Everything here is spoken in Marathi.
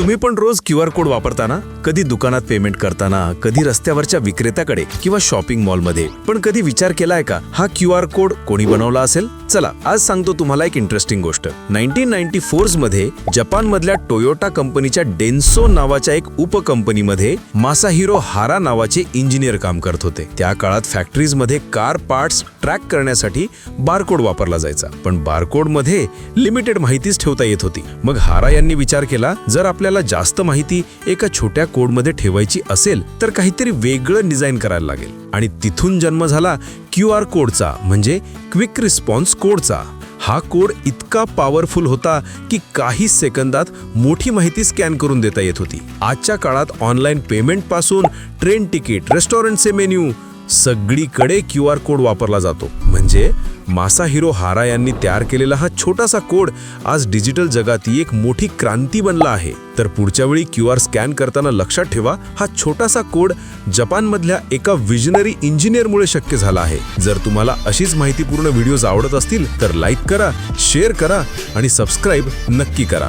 तुम्ही पण रोज क्यू आर कोड वापरताना? कधी दुकानात पेमेंट करताना कधी रस्त्यावरच्या विक्रेत्याकडे किंवा शॉपिंग मॉलमध्ये. पण कधी विचार केलाय का? हा क्यू आर कोड कोणी बनवला असेल? चला आज सांगतो तुम्हाला एक इंटरेस्टिंग गोष्ट. नाईन्टीन नाईन्टी फोर्समध्ये जपान मधल्या टोयोटा कंपनीच्या डेन्सो नावाच्या एक उपकंपनीमध्ये मासाहिरो हारा नावाचे इंजिनियर काम करत होते. त्या काळात फॅक्टरीजमध्ये कार पार्ट्स ट्रॅक करण्यासाठी बारकोड वापरला जायचा. पण बारकोडमध्ये लिमिटेड माहितीच ठेवता येत होती. मग हारा यांनी विचार केला जर आपल्याला जास्त माहिती एका छोट्या कोडमध्ये ठेवायची असेल तर काहीतरी वेगळं डिझाईन करायला लागेल. आणि तिथून जन्म झाला क्यू आर कोडचा म्हणजे क्विक रिस्पॉन्स कोडचा. हा कोड इतका पॉवरफुल होता की काही सेकंदात मोठी माहिती स्कॅन करून देता येत होती. आजच्या काळात ऑनलाईन पेमेंटपासून ट्रेन तिकीट रेस्टॉरंटचे मेन्यू सगळीकडे क्यू आर कोड वापरला जातो. म्हणजे मासा हिरो हारा यांनी तयार केलेला हा छोटासा कोड आज डिजिटल जगात एक मोठी क्रांती बनला आहे. तर पुढच्या वेळी क्यू आर स्कॅन करताना लक्षात ठेवा हा छोटासा कोड जपानमधल्या एका विजनरी इंजिनियरमुळे शक्य झाला आहे. जर तुम्हाला अशीच माहितीपूर्ण व्हिडिओज आवडत असतील तर लाईक करा शेअर करा आणि सबस्क्राईब नक्की करा.